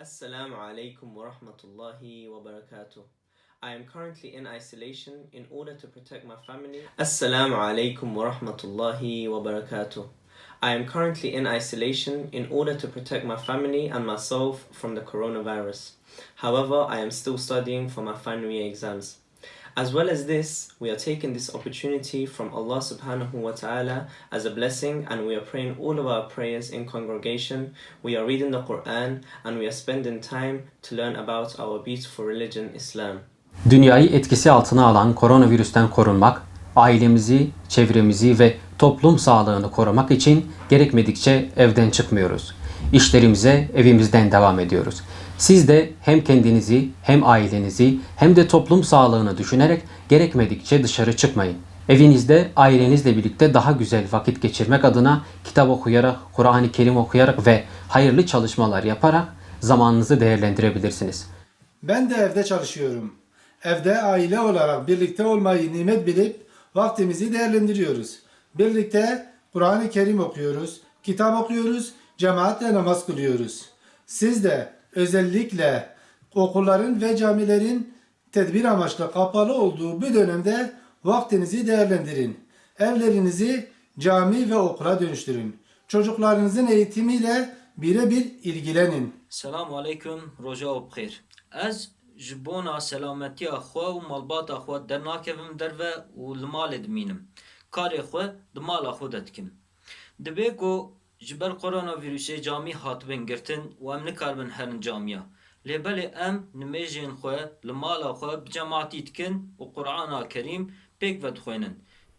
Assalamu alaikum wa rahmatullahi wa barakatuh. I am currently in isolation in order to protect my family. Assalamu alaikum wa rahmatullahi wa barakatuh. I am currently in isolation in order to protect my family and myself from the coronavirus. However, I am still studying for my final year exams. As well as this, we are taking this opportunity from Allah subhanahu wa ta'ala as a blessing and we are praying all of our prayers in congregation. We are reading the Quran and we are spending time to learn about our beautiful religion, Islam. Dünyayı etkisi altına alan koronavirüsten korunmak, ailemizi, çevremizi ve toplum sağlığını korumak için gerekmedikçe evden çıkmıyoruz. İşlerimize evimizden devam ediyoruz. Siz de hem kendinizi, hem ailenizi, hem de toplum sağlığını düşünerek gerekmedikçe dışarı çıkmayın. Evinizde ailenizle birlikte daha güzel vakit geçirmek adına kitap okuyarak, Kur'an-ı Kerim okuyarak ve hayırlı çalışmalar yaparak zamanınızı değerlendirebilirsiniz. Ben de evde çalışıyorum. Evde aile olarak birlikte olmayı nimet bilip vaktimizi değerlendiriyoruz. Birlikte Kur'an-ı Kerim okuyoruz, kitap okuyoruz, cemaatle namaz kılıyoruz. Siz de özellikle okulların ve camilerin tedbir amaçlı kapalı olduğu bu dönemde vaktinizi değerlendirin. Evlerinizi cami ve okula dönüştürün. Çocuklarınızın eğitimiyle birebir ilgilenin. Selamu aleyküm, roja bixêr. Ez ji bona selametiya xwe û malbata xwe dernakevim derve û li malê dimînim. Karê xwe di mala xwe de dikim. Dibe ku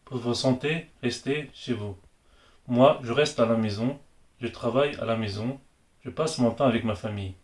Pour votre santé, restez chez vous. Moi, je reste à la maison, je travaille à la maison, je passe mon temps avec ma famille.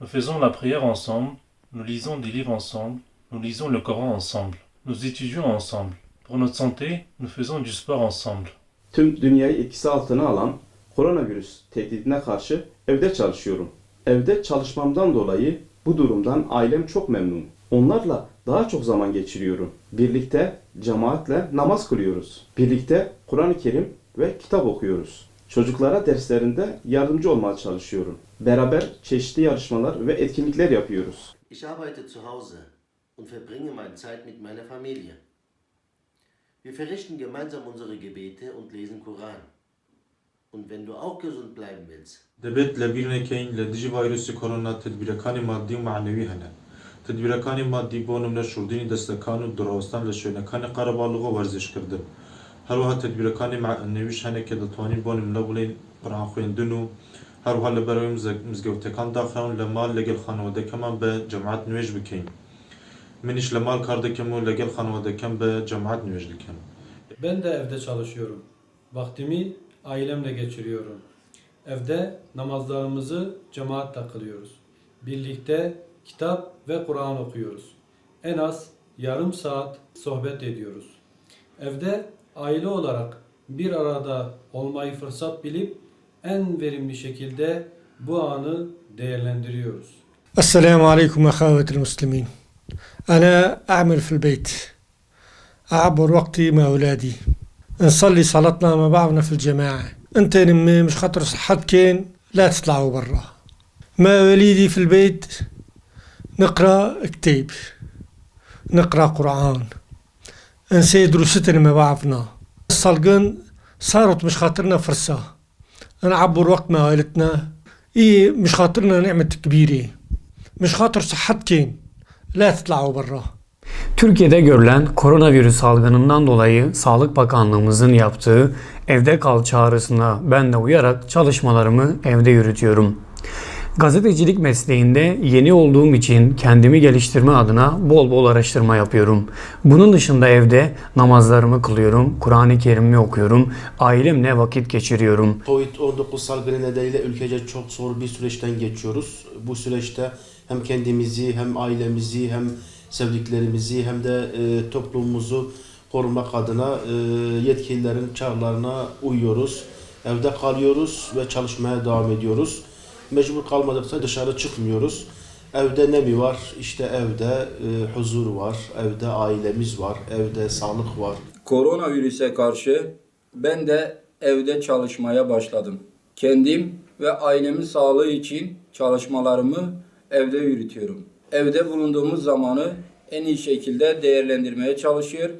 Nous faisons la prière ensemble, nous lisons des livres ensemble, nous lisons le Coran ensemble, nous étudions ensemble. Pour notre santé, nous faisons du sport ensemble. Tüm dünyayı etkisi altına alan koronavirüs tehdidine karşı evde çalışıyorum. Evde çalışmamdan dolayı bu durumdan ailem çok memnun. Onlarla daha çok zaman geçiriyorum. Birlikte cemaatle namaz kılıyoruz. Birlikte Kur'an-ı Kerim ve kitap okuyoruz. Çocuklara derslerinde yardımcı olmaya çalışıyorum. Beraber çeşitli yarışmalar ve etkinlikler yapıyoruz. Ich arbeite zu Hause und verbringe meine Zeit mit meiner Familie. Wir verrichten gemeinsam unsere Gebete und lesen Koran. Und wenn du auch gesund bleiben willst, دەبێت لە بیرنەکەین لە دژی ڤایرۆسی کۆرۆنا تدبیرەکانی مادی و معنەوی هەنە تدبیرەکانی مادی بۆ نمونە شوردنی دەستەکان و دڕاوستان لە شوێنەکانی قەرەباڵغ و وەرزشکردن هەروەها تدبیرەکانی معنەویش هەنە کە دەتوانین بۆ نمونە بڵێن قڕان خوێندن و هەروها لە بەرەوەی مزگەوتەکان داخراون لە مال لەگەڵ خانەوەدەکەمان بە جەماعەت نوێژ بکەین Min işlemal kardekem o legel hanıvadekem be cemaat nüvecdikem. Ben de evde çalışıyorum. Vaktimi ailemle geçiriyorum. Evde namazlarımızı cemaatle kılıyoruz. Birlikte kitap ve Kur'an okuyoruz. En az yarım saat sohbet ediyoruz. Evde aile olarak bir arada olmayı fırsat bilip en verimli şekilde bu anı değerlendiriyoruz. Esselamu Aleyküm ve Havetil Müslümin. أنا أعمل في البيت. أعبر وقتي مع أولادي. نصلي صلاتنا مع بعضنا في الجماعة. أنت نمي مش خاطر صحتكين لا تطلعوا برا. مع وليدي في البيت نقرأ كتاب نقرأ قرآن. نسي دروستنا مع بعضنا. الصلقن صارت مش خاطرنا فرصة. نعبر وقت مع عائلتنا إيه مش خاطرنا نعمة كبيرة. مش خاطر صحتكين لا تطلعوا برا Türkiye'de görülen koronavirüs salgınından dolayı Sağlık Bakanlığımızın yaptığı evde kal çağrısına ben de uyarak çalışmalarımı evde yürütüyorum. Gazetecilik mesleğinde yeni olduğum için kendimi geliştirme adına bol bol araştırma yapıyorum. Bunun dışında evde namazlarımı kılıyorum, Kur'an-ı Kerim'i okuyorum, ailemle vakit geçiriyorum. Covid-19 salgını nedeniyle ülkece çok zor bir süreçten geçiyoruz. Bu süreçte hem kendimizi hem ailemizi hem sevdiklerimizi hem de e, toplumumuzu korumak adına e, yetkililerin çağrılarına uyuyoruz. Evde kalıyoruz ve çalışmaya devam ediyoruz. Mecbur kalmadıkça dışarı çıkmıyoruz. Evde ne mi var? İşte evde e, huzur var, evde ailemiz var, evde sağlık var. Koronavirüse karşı ben de evde çalışmaya başladım. Kendim ve ailemin sağlığı için çalışmalarımı evde yürütüyorum. Evde bulunduğumuz zamanı en iyi şekilde değerlendirmeye çalışıyor.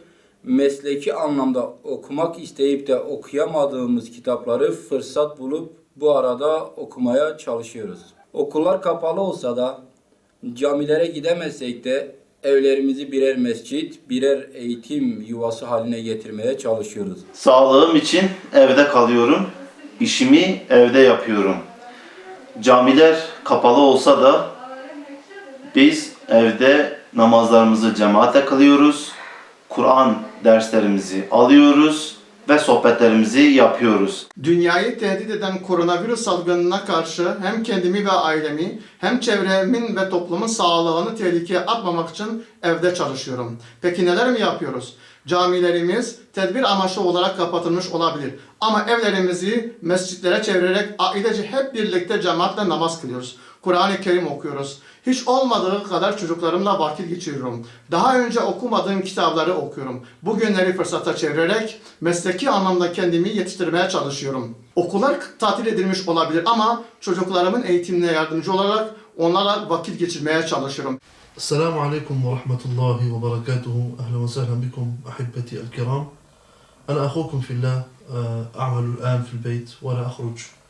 Mesleki anlamda okumak isteyip de okuyamadığımız kitapları fırsat bulup bu arada okumaya çalışıyoruz. Okullar kapalı olsa da camilere gidemezsek de evlerimizi birer mescit, birer eğitim yuvası haline getirmeye çalışıyoruz. Sağlığım için evde kalıyorum. İşimi evde yapıyorum. Camiler kapalı olsa da biz evde namazlarımızı cemaatle kılıyoruz. Kur'an derslerimizi alıyoruz ve sohbetlerimizi yapıyoruz. Dünyayı tehdit eden koronavirüs salgınına karşı hem kendimi ve ailemi hem çevremin ve toplumun sağlığını tehlikeye atmamak için evde çalışıyorum. Peki neler mi yapıyoruz? Camilerimiz tedbir amaçlı olarak kapatılmış olabilir. Ama evlerimizi mescitlere çevirerek ailece hep birlikte cemaatle namaz kılıyoruz. Kur'an-ı Kerim okuyoruz. Hiç olmadığı kadar çocuklarımla vakit geçiriyorum. Daha önce okumadığım kitapları okuyorum. Bu günleri fırsata çevirerek mesleki anlamda kendimi yetiştirmeye çalışıyorum. Okullar tatil edilmiş olabilir ama çocuklarımın eğitimine yardımcı olarak onlarla vakit geçirmeye çalışıyorum. السلام عليكم ورحمة الله وبركاته أهلا وسهلا بكم أحبتي الكرام أنا أخوكم في الله آه، أعمل الآن في البيت ولا أخرج آه،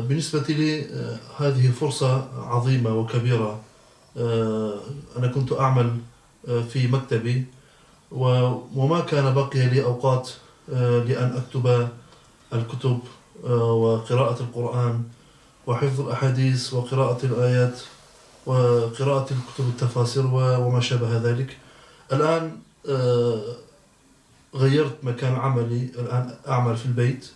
بالنسبة لي آه، هذه فرصة عظيمة وكبيرة. آه، أنا كنت أعمل آه، في مكتبي وما كان بقي لي أوقات آه، لأن أكتب الكتب آه، وقراءة القرآن وحفظ الأحاديث وقراءة الآيات وقراءة الكتب التفاسير وما شابه ذلك. الآن آه، غيرت مكان عملي. الآن أعمل في البيت.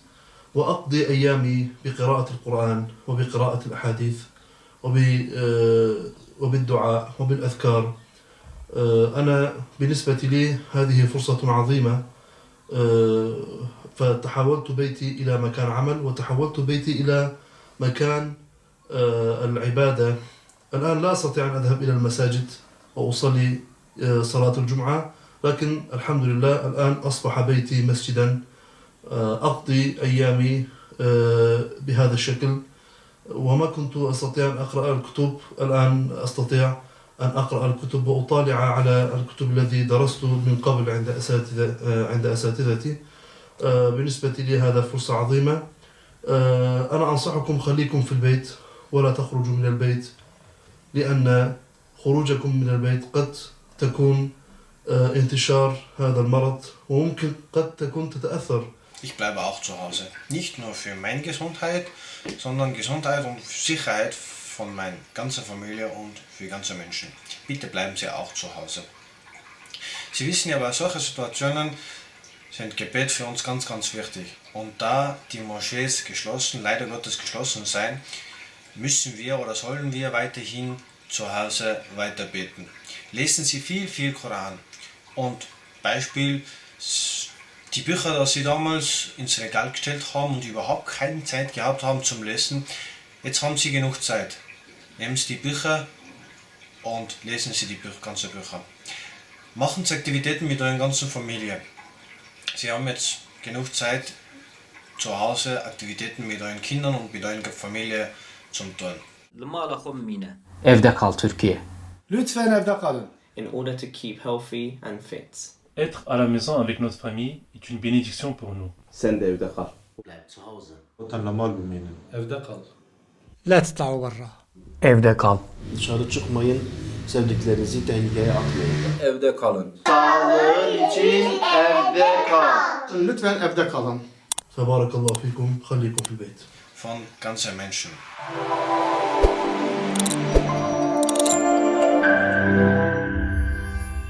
وأقضي أيامي بقراءة القرآن وبقراءة الأحاديث آه، وبالدعاء وبالأذكار. آه، أنا بالنسبة لي هذه فرصة عظيمة. آه، فتحولت بيتي إلى مكان عمل وتحولت بيتي إلى مكان العبادة. الآن لا أستطيع أن أذهب إلى المساجد وأصلي صلاة الجمعة لكن الحمد لله الآن أصبح بيتي مسجدا. أقضي أيامي آه، بهذا الشكل. وما كنت أستطيع أن أقرأ الكتب الآن أستطيع أن أقرأ الكتب وأطالع على الكتب الذي درست من قبل عند أساتذة آه، عند أساتذتي. آه، بالنسبة لي هذا فرصة عظيمة. آه، أنا أنصحكم خليكم في البيت ولا تخرجوا من البيت لأن خروجكم من البيت قد تكون آه، انتشار هذا المرض وممكن قد تكون تتأثر Ich bleibe auch zu Hause. Nicht nur für meine Gesundheit, sondern Gesundheit und Sicherheit von meiner ganzen Familie und für ganze Menschen. Bitte bleiben Sie auch zu Hause. Sie wissen ja, bei solchen Situationen sind Gebet für uns ganz, ganz wichtig. Und da die Moschees geschlossen, leider Gottes geschlossen sein, müssen wir oder sollen wir weiterhin zu Hause weiter beten. Lesen Sie viel, viel Koran. Und Beispiel, die Bücher, die sie damals ins Regal gestellt haben und überhaupt keine Zeit gehabt haben zum Lesen, jetzt haben sie genug Zeit. Nehmen sie die Bücher und lesen sie die Bücher, ganze Bücher. Machen sie Aktivitäten mit eurer ganzen Familie. Sie haben jetzt genug Zeit, zu Hause Aktivitäten mit euren Kindern und mit eurer Familie zum tun. Evde kal Türkiye. Lütfen evde kalın. In order to keep healthy and fit. Être à la maison avec notre famille est une bénédiction pour nous. Sen de evde kal. Vatanla. Evde kal. La tutlau barra. Evde kal. Dışarı çıkmayın, sevdiklerinizi tehlikeye atmayın. Evde kalın. Sağlığın için evde kal. Lütfen evde kalın. Tebarakallahu fikum, halikum fil beyt. Von ganzer Menschen.